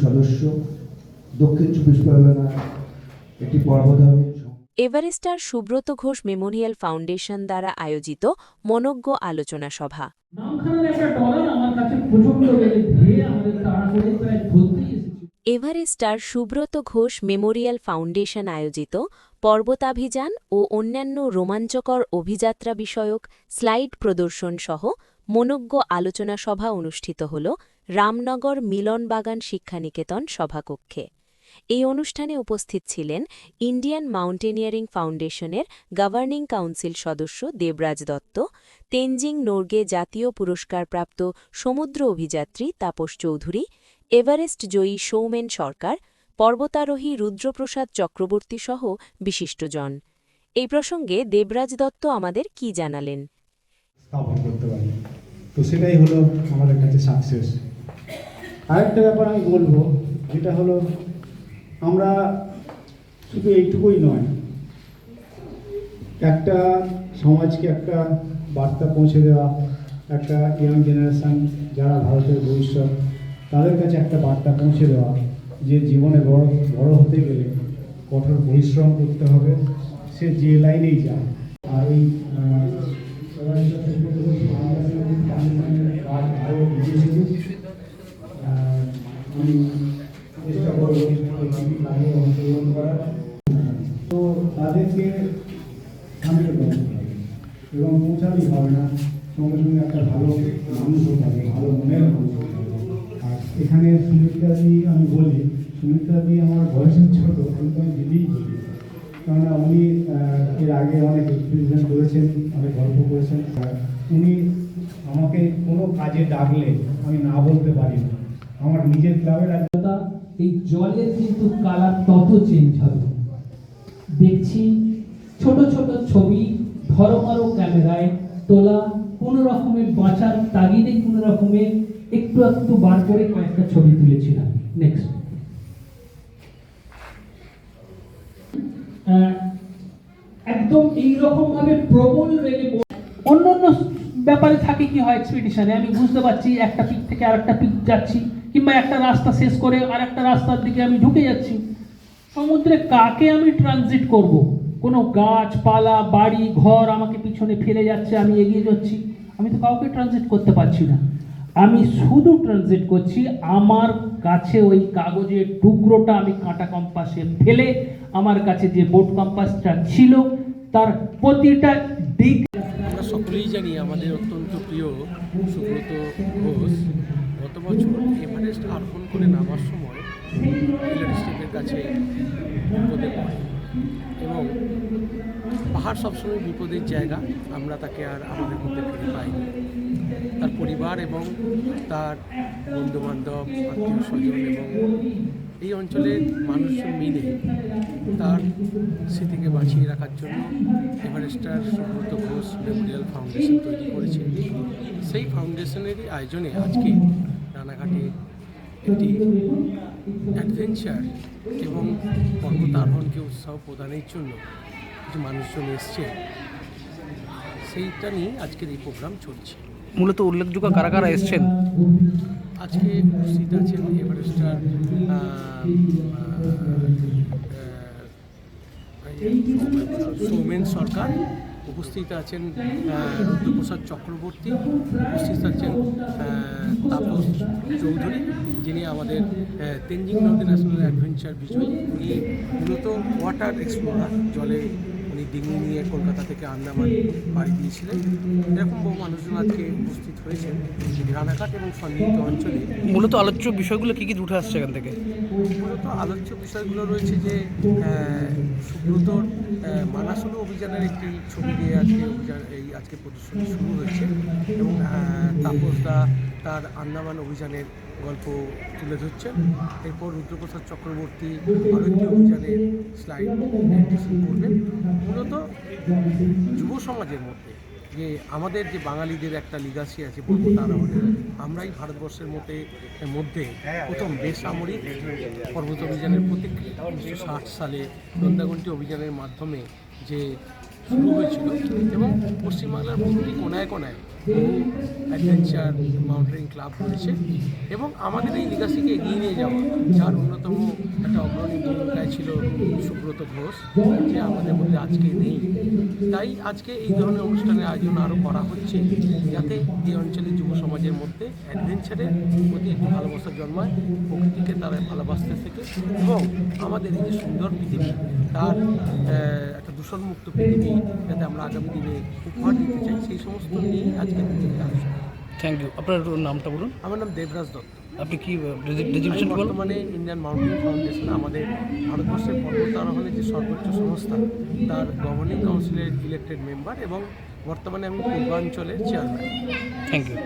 সদস্য দক্ষিণ চব্বিশ পরগনার একটি পর্বতারোহী Everester Subrata Ghosh memorial foundation দ্বারা আয়োজিত মনজ্ঞ আলোচনা সভা। Everester Subrata Ghosh memorial foundation আয়োজিত পর্বতাভিযান ও অন্যান্য রোমাঞ্চকর অভিযাত্রা বিষয়ক স্লাইড প্রদর্শন সহ মনজ্ঞ আলোচনা সভা অনুষ্ঠিত হল রামনগর মিলনবাগান শিক্ষানিকেতন সভাকক্ষে। এই অনুষ্ঠানে উপস্থিত ছিলেন ইন্ডিয়ান মাউন্টেনিয়ারিং ফাউন্ডেশনের গভর্নিং কাউন্সিল সদস্য দেবরাজ দত্ত, তেনজিং নোর্গে জাতীয় পুরস্কারপ্রাপ্ত সমুদ্র অভিযাত্রী তাপস চৌধুরী, এভারেস্ট জয়ী সৌমেন সরকার, পর্বতারোহী রুদ্রপ্রসাদ চক্রবর্তী সহ বিশিষ্টজন। এই প্রসঙ্গে দেবরাজ দত্ত আমাদের কি জানালেন? তো সেটাই হলো আমাদের কাছে সাকসেস আরেকটা ব্যাপার আমি বলব, যেটা হলো আমরা শুধু এইটুকুই নয়, একটা সমাজকে একটা বার্তা পৌঁছে দেওয়া, একটা ইয়াং জেনারেশান যারা ভারতের ভবিষ্যৎ, তাদের কাছে একটা বার্তা পৌঁছে দেওয়া যে জীবনে বড় বড় হতে গেলে কঠোর পরিশ্রম করতে হবে, সে যে লাইনেই যায় আর এই তাদেরকে হবে এবং পৌঁছাতেই হবে না। সঙ্গে সঙ্গে একটা ভালো মানুষ হতে হবে ভালো মনের মানুষ আর এখানে সুমিত্রাদি আমি বলি সুমিত্রাদি আমার বয়সের ছোট কিন্তু আমি দিদিই বলি। কেননা উনি এর আগে অনেক এক্সপিরিয়েন্স করেছেন, অনেক গল্প করেছেন। উনি আমাকে কোনো কাজে ডাকলে আমি না বলতে পারি না। আমার নিজের ক্লাবের এই জলের কিন্তু কালার তত চেঞ্জ হবে। দেখছি ছোট ছোট ছবি, ধরমারো ক্যামেরায় তোলা, কোনো রকমের বাঁচার, তাগিদে কোনো রকমের একটু একটু বার করে কয়েকটা ছবি তুলেছিলাম। নেক্সট একদম এইরকম ভাবে প্রবল রেগে অন্য অন্য ব্যাপারে থাকে কি হয় এক্সপিডিশনে আমি বুঝতে পারছি, একটা পিক থেকে আরেকটা পিক যাচ্ছি, কিংবা একটা রাস্তা শেষ করে আর একটা রাস্তার দিকে আমি ঢুকে যাচ্ছি। সমুদ্রে কাকে আমি ট্রানজিট করব? কোনো গাছপালা বাড়ি ঘর আমাকে পিছনে ফেলে যাচ্ছে আমি এগিয়ে যাচ্ছি। আমি তো কাউকে ট্রানজিট করতে পারছি না। আমি শুধু ট্রানজিট করছি আমার কাছে ওই কাগজের টুকরোটা আমি কাঁটা কম্পাসে ফেলে আমার কাছে যে বোর্ড কম্পাসটা ছিল তার প্রতিটা দিক আমরা সকলেই জানি আমাদের অত্যন্ত প্রিয় সুব্রত ঘোষ। গত বছর এভারেস্ট আরোহণ করে নামার সময় কাছে বিপদে পড়ে এবং পাহাড় সবসময় বিপদের জায়গা, আমরা তাকে আর আমাদের মধ্যে ফিরে পাইনি তার পরিবার এবং তার বন্ধুবান্ধব, আত্মীয় স্বজন এবং এই অঞ্চলের মানুষজন মিলে তার স্মৃতিকে বাঁচিয়ে রাখার জন্য Everester Subrata Ghosh memorial foundation তৈরি করেছে। সেই ফাউন্ডেশনেরই আয়োজনে আজকে রানাঘাটে একটি অ্যাডভেঞ্চার এবং পর্বতারোহণকে উৎসাহ প্রদানের জন্য কিছু মানুষজন এসছে। সেইটা নিয়ে আজকের এই প্রোগ্রাম চলছে। মূলত উল্লেখযোগ্য কারা কারা এসছেন? আজকে উপস্থিত আছেন এভারেস্টার সৌমেন সরকার উপস্থিত আছেন রুদ্রপ্রসাদ চক্রবর্তী, উপস্থিত আছেন তাপস চৌধুরী, যিনি আমাদের তেঞ্জিং নদী ন্যাশনাল অ্যাডভেঞ্চার বিজয়ী উনি মূলত ওয়াটার এক্সপ্লোরার, জলে ডিঙি নিয়ে কলকাতা থেকে আন্দামান পাড়ি দিয়েছিলেন এরকম বহু মানুষজন আজকে উপস্থিত হয়েছেন রানাঘাট এবং সন্নিহিত অঞ্চলে। মূলত আলোচ্য বিষয়গুলো কি কি উঠে আসছে এখান থেকে? মূলত আলোচ্য বিষয়গুলো রয়েছে যে সুব্রতর মানাসুলু অভিযানের একটি ছবি দিয়ে আজকে অভিযান এই আজকে প্রদর্শনী শুরু হয়েছে এবং তাপসদা তার আন্দামান অভিযানের গল্প তুলে ধরছেন। এরপর রুদ্রপ্রসাদ চক্রবর্তী ভারতীয় অভিযানের স্লাইড শুরু করবেন। মূলত যুব সমাজের মধ্যে যে আমাদের যে বাঙালিদের একটা লিগাসি আছে পর্বতারোহণের আমরাই ভারতবর্ষের মধ্যে মধ্যে প্রথম বেসামরিক পর্বত অভিযানের প্রতীক উনিশশো ষাট সালে নন্দাগন্টি অভিযানের মাধ্যমে যে শুরু হয়েছিল এবং পশ্চিমবাংলার প্রতিটি কোনায় কোনায় অ্যাডভেঞ্চার মাউন্টেনিং ক্লাব রয়েছে এবং আমাদের এই লিগাসিকে এগিয়ে নিয়ে যাওয়া, যার অন্যতম একটা অগ্রণী ভূমিকায় ছিল সুব্রত ঘোষ, যে আমাদের মধ্যে আজকে নেই। তাই আজকে এই ধরনের অনুষ্ঠানের আয়োজন আরও করা হচ্ছে যাতে এই অঞ্চলের যুব সমাজের মধ্যে অ্যাডভেঞ্চারের প্রতি একটি ভালোবাসা জন্মায়, প্রকৃতিকে তারা ভালোবাসতে থেকে এবং আমাদের এই যে সুন্দর পৃথিবী, তার একটা দূষণমুক্ত পৃথিবী যাতে আমরা আগামী দিনে উপহার দিতে চাই সেই সমস্ত নিয়ে আজকে থ্যাংক ইউ আপনার নামটা বলুন। আমার নাম দেবরাজ দত্ত। আপনি কি ডেজিগনেশন বর্তমানে ইন্ডিয়ান মাউন্টেন ফাউন্ডেশন আমাদের ভারতবর্ষের পর্বতারোহণের যে সর্বোচ্চ সংস্থা তার গভর্নিং কাউন্সিলের ইলেক্টেড মেম্বার এবং বর্তমানে আমি পূর্বাঞ্চলের চেয়ারম্যান থ্যাংক ইউ